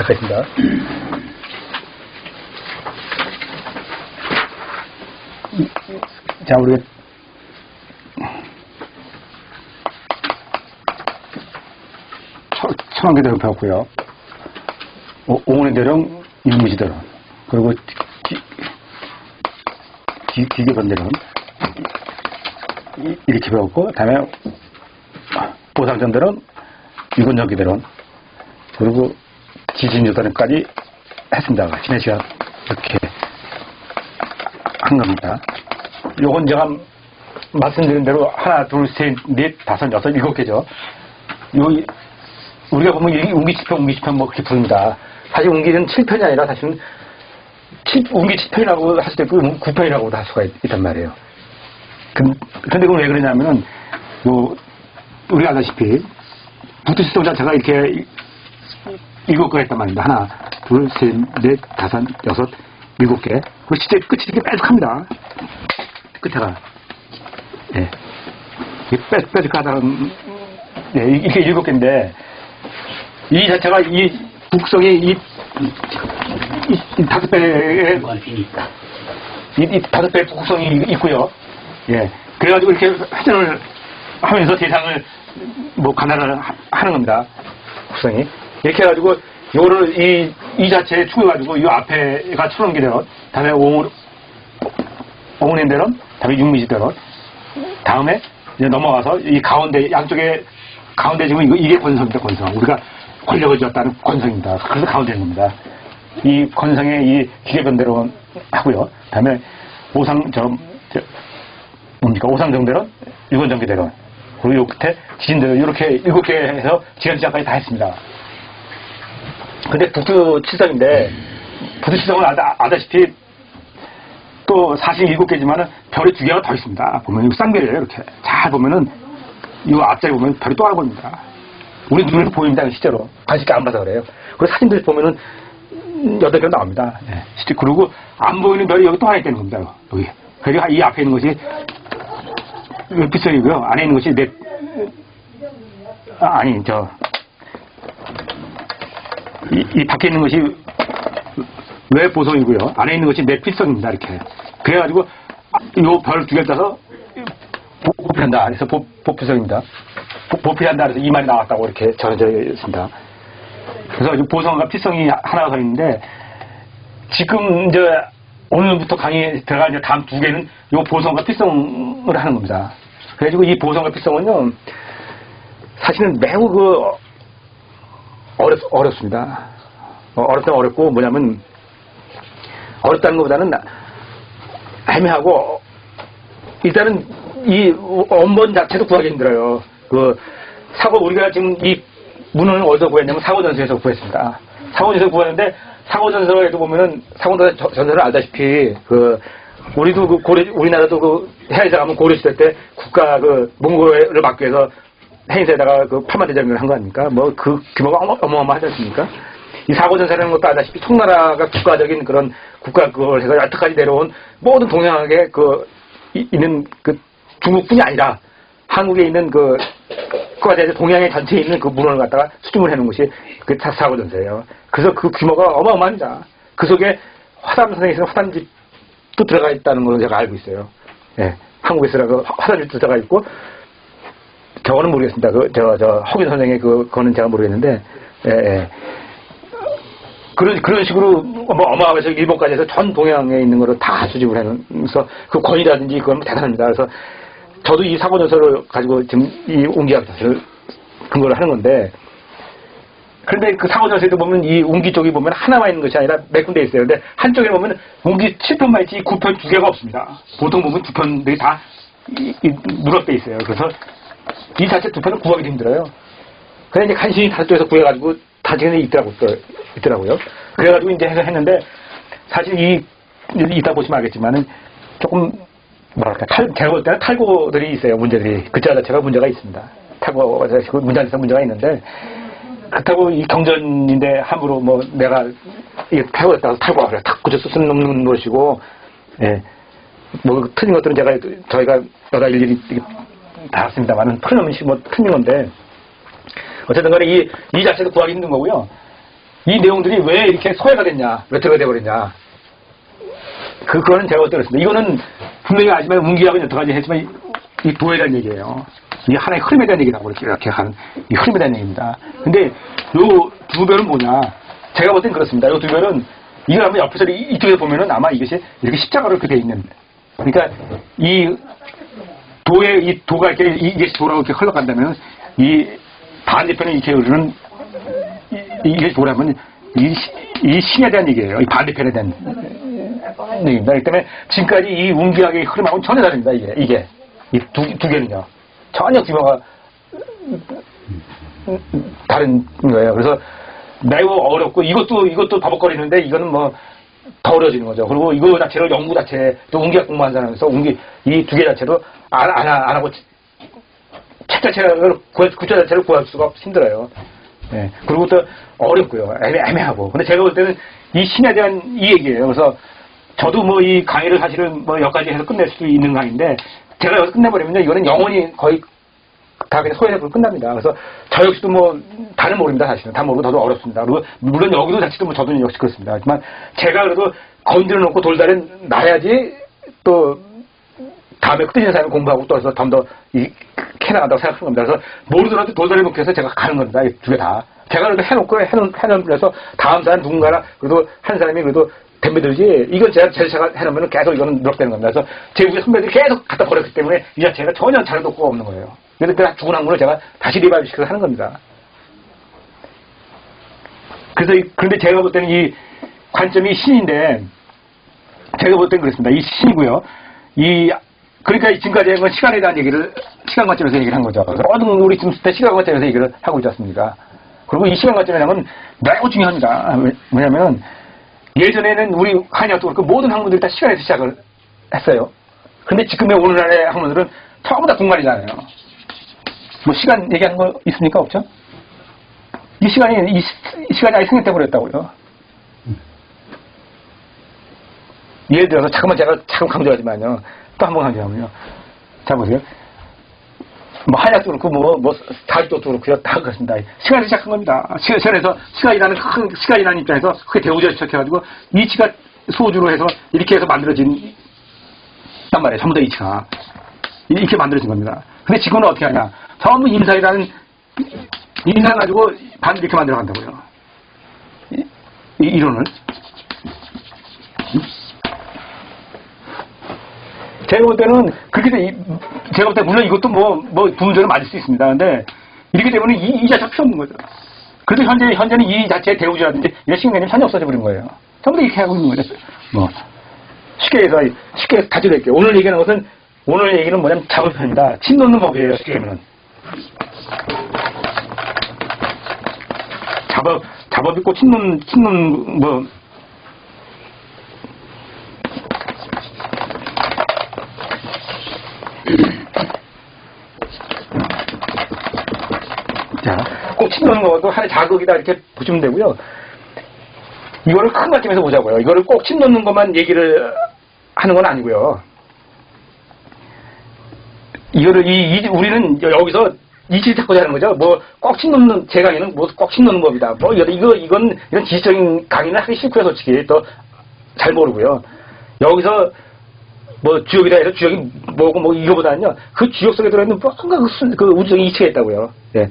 시작하겠습니다. 자, 우리가 청한계대로 배웠고요. 오- 오은의 대령, 일무지대론, 그리고 기, 기, 기계반대론 이- 이렇게 배웠고, 다음에 보상전대론, 유건전기대론, 그리고 지진유단까지 했습니다. 지난 시간 이렇게 한 겁니다. 요건 제가 말씀드린 대로 하나, 둘, 셋, 넷, 다섯, 여섯, 일곱 개죠. 요, 우리가 보면 이 운기 7편, 운기 7편 뭐 그렇게 부릅니다. 사실 운기는 7편이 아니라 사실은 7, 운기 7편이라고 할 수도 있고 9편이라고도 할 수가 있, 단 말이에요. 근, 근데 그건 왜 그러냐면은, 뭐, 우리가 알다시피, 부트시스템 자체가 이렇게 이- 일곱 개가 있단 말입니다. 하나, 둘, 셋, 넷, 다섯, 여섯, 일곱 개. 그 실제 끝이 이렇게 뾰족합니다. 끝에가. 예. 이게 뾰, 뾰족하다는, 예, 이게 일곱 개인데, 이 자체가 이 북성이 이, 이, 이 다섯 배의 이, 이 다섯 배의 북성이 있고요. 예. 그래가지고 이렇게 회전을 하면서 대상을 뭐 가난을 하- 하는 겁니다. 북성이. 이렇게 해가지고 요거를 이, 이 자체에 축여가지고 이 앞에가 천원기대론, 다음에 옹, 옹은대론, 다음에 육미지대론, 다음에 이제 넘어가서 이 가운데 양쪽에 가운데 지금 이거 이게 권성입니다 권성. 우리가 권력을 쥐었다는 권성입니다. 그래서 가운데 있는 겁니다. 이 권성의 이 기계변대로 하고요. 다음에 오상 저, 저 뭡니까? 오상정대론 유건정기대론 그리고 요 끝에 지진대론 이렇게 일곱 개 해서 지연시장까지 다 했습니다 근데 북두 칠성인데 북두 칠성은 아다, 아다시피 또 사실 일곱 개지만은 별이 두 개가 더 있습니다. 보면 이거 쌍별이에요, 이렇게. 잘 보면은 이 앞자리 보면 별이 또 하나 보입니다. 우리 눈에서 보입니다, 실제로. 관심이 안 봐서 그래요. 그리고 사진들 보면은 여덟 개 나옵니다. 예, 실제 그리고 안 보이는 별이 여기 또 하나 있다는 겁니다. 여기. 그러니까 이 앞에 있는 것이 빛선이고요. 안에 있는 것이 넷, 아, 아니, 저, 이, 이 밖에 있는 것이 외 보성이고요. 안에 있는 것이 내 필성입니다. 이렇게. 그래가지고 요 별 두 개를 따서 보- 보필한다. 그래서 보, 보필성입니다. 보, 보필한다. 그래서 이 말이 나왔다고 이렇게 전해져 있습니다. 그래서 이 보성과 필성이 하나가 더 있는데 지금 이제 오늘부터 강의 들어갈 이제 다음 두 개는 요 보성과 필성을 하는 겁니다. 그래가지고 이 보성과 필성은요 사실은 매우 그 어렵, 어렵습니다. 어, 어렵다 어렵고 뭐냐면 어렵다는 것보다는 애매하고 일단은 이 원본 자체도 구하기 힘들어요. 그 사고 우리가 지금 이 문헌을 어디서 구했냐면 사고전서에서 구했습니다. 사고전서에서 구했는데 사고전서에도 보면은 사고전서를 알다시피 그 우리도 그 고려 우리나라도 그 해외에서 가면 고려 시대 때 국가 그 몽골을 막기 위해서 행사에다가 그 8만 대장을 한 거 아닙니까? 뭐 그 규모가 어마, 어마어마하지 않습니까? 이 사고전사라는 것도 알다시피 청나라가 국가적인 그런 국가 그걸 해서 여태까지 내려온 모든 동양에 그 이- 있는 그 중국뿐이 아니라 한국에 있는 그 그와 대해서 동양의 전체에 있는 그 문헌을 갖다가 수중을 해놓은 것이 그 사- 사고전서예요. 그래서 그 규모가 어마어마합니다. 그 속에 화담 선생에서 화담집도 들어가 있다는 걸 제가 알고 있어요. 예. 한국에서라도 화담집도 들어가 있고 저거는 모르겠습니다. 그, 저, 저, 허균 선생의 그, 그거는 제가 모르겠는데, 예, 예. 그런, 그런 식으로, 뭐, 어마어마해서 일본까지 해서 전 동양에 있는 거를 다 수집을 해놓으면서, 그 권위라든지 그건 대단합니다. 그래서, 저도 이 사고전서를 가지고 지금 이 옹기학 자체를 근거를 하는 건데, 그런데 그 사고전서에도 보면 이 옹기 쪽이 보면 하나만 있는 것이 아니라 몇 군데 있어요. 근데 한쪽에 보면 옹기 7편만 있지 9편 두 개가 없습니다. 보통 보면 두 편들이 다 이, 이, 누락돼 있어요. 그래서 이 자체 두 편은 구하기 힘들어요. 그래 이제 간신히 다른 쪽에서 구해가지고 다지는 있더라고, 있더라고요. 그래가지고 이제 해서 했는데 사실 이, 이따 보시면 알겠지만은 조금 뭐랄까, 탈, 제가 볼 때는 탈고들이 있어요, 문제들이. 글자 자체가 문제가 있습니다. 탈고가 자체가 문제 안에서 문제가 있는데 그렇다고 이 경전인데 함부로 뭐 내가 탈고했다고 탈고하래. 탁 그저 쓰는 놈는 것이고, 예. 뭐 틀린 것들은 제가 저희가 여러 일일이 다 했습니다만은 틀림없이 뭐 틀린 건데 어쨌든 간에 이, 이 자체도 구하기 힘든 거고요. 이 내용들이 왜 이렇게 소외가 됐냐, 왜 들어가 돼버렸냐. 그, 그거는 제가 어떻습니다. 이거는 분명히 알지만 운기학은 여태까지 했지만 이, 이 도에 대한 얘기예요. 이 하나의 흐름에 대한 얘기라고 이렇게, 이렇게 하는 이 흐름에 대한 얘기입니다. 근데 요 두 별은 뭐냐. 제가 볼 땐 그렇습니다. 요 두 별은 이걸 한번 옆에서 이- 이쪽에 보면은 아마 이것이 이렇게 십자가로 이렇게 돼 있는. 그러니까 이 도에 이 도가 이렇게 이- 이게 도라고 이렇게 흘러간다면 이 반대편에 이렇게 흐르는 이- 이게 뭐라면 이, 시- 이 신에 대한 얘기예요. 이 반대편에 대한 얘기입니다. 그렇기 때문에 지금까지 이 운기학의 흐름하고는 전혀 다릅니다. 이게 이게 이두 두 개는요 전혀 규모가 다른 거예요. 그래서 매우 어렵고 이것도 이것도 버벅거리는데 이거는 뭐 더 어려지는 거죠. 그리고 이거 자체를 연구 자체 또 운기학 공부한 사람에서 운기 이 두 개 자체도 안, 안, 하- 안 하고 책 자체를 구할, 구조 자체를 구할 수가 힘들어요. 예. 그리고 또 어렵고요. 애매, 애매 하고. 근데 제가 볼 때는 이 신에 대한 이 얘기예요. 그래서 저도 뭐 이 강의를 사실은 뭐 여기까지 해서 끝낼 수도 있는 강의인데 제가 여기서 끝내버리면요. 이거는 영원히 거의 다 그냥 소외해서 끝납니다. 그래서 저 역시도 뭐 다는 모릅니다. 사실은 다 모르고 저도 어렵습니다. 그리고 물론 여기도 자체도 뭐 저도 역시 그렇습니다. 하지만 제가 그래도 건드려 놓고 돌다리 놔야지 또 다음에 끄트리는 사람이 공부하고 또 해서 좀더 캐나간다고 생각하는 겁니다. 그래서 모르더라도 돌다리 해서 제가 가는 겁니다. 이두개 다. 제가 그래도 해놓고 해놓은, 해서 다음 사람 누군가나 그래도 한 사람이 그래도 덤벼들지 이건 제가 제가 해놓으면 계속 이거는 누락되는 겁니다. 그래서 제 우리 선배들이 계속 갖다 버렸기 때문에 이 자체가 전혀 자료 독고가 없는 거예요. 그래서 그 죽은 학문을 제가 다시 리바이브 시켜서 하는 겁니다. 그래서 이- 그런데 제가 볼 때는 이 관점이 신인데 제가 볼 때는 그렇습니다. 이 신이고요. 이 그러니까 지금까지 한 건 시간에 대한 얘기를 시간 관점에서 얘기를 한 거죠. 모든 우리 지금 때 시간 관점에서 얘기를 하고 있지 않습니까? 그리고 이 시간 관점이라는 건 매우 중요합니다. 왜- 왜냐하면 예전에는 우리 한의학도 그렇고 모든 학문들이 다 시간에서 시작을 했어요. 근데 지금의 오늘날의 학문들은 전부 다 공간이잖아요. 뭐 시간 얘기하는 거 있습니까? 없죠? 이 시간이 이, 시- 이 시간이 아예 생략돼 버렸다고요. 예를 들어서 잠깐만 제가 잠깐 강조하지만요. 또 한 번 강조하면요. 자 보세요. 뭐 한약도 그렇고 뭐 뭐 사주도 그렇고요. 다 그렇습니다. 시간이 시작한 겁니다. 시간, 시간에서 시간이라는 큰 시간이라는 입장에서 그게 대우절 시작해가지고 이치가 소주로 해서 이렇게 해서 만들어진 단 말이에요. 전부 다 이치가 이렇게 만들어진 겁니다. 근데 지금은 어떻게 하냐? 전부 임상이라는 인상 가지고 반 이렇게 만들어 간다고요. 이, 이 이론을. 제가 볼 때는 그렇게 돼, 이- 제가 볼 때 물론 이것도 뭐, 뭐 부문적으로 맞을 수 있습니다. 근데 이렇게 되면 이, 이 자체가 필요 없는 거죠. 그래도 현재, 현재는 이 자체의 대우주라든지 이런 신개념이 전혀 없어져 버린 거예요. 전부 다 이렇게 하고 있는 거죠. 뭐. 쉽게 해서, 쉽게 드릴게요. 오늘 얘기하는 것은, 오늘 얘기는 뭐냐면 작업편입니다. 침 놓는 법이에요, 쉽게 하면은. 작업, 작업 있고 침 놓는, 침 놓는, 뭐, 자, 꼭 침 놓는 것도 하나의 자극이다 이렇게 보시면 되고요. 이거를 큰 관점에서 보자고요. 이거를 꼭 침 놓는 것만 얘기를 하는 건 아니고요. 이거를 이, 이- 우리는 여기서 이치를 찾고자 하는 거죠. 뭐꼭 침놓는 제 강의는 뭐꼭 침놓는 법이다. 뭐 이거 이건 이런 지식적인 강의는 하기 싫고요, 솔직히 또 잘 모르고요. 여기서 뭐 주역이라 해서 주역이 뭐고 뭐 이거보다는요 그 주역 속에 들어있는 뭔가 그, 순- 그 우주적인 이치가 있다고요. 예.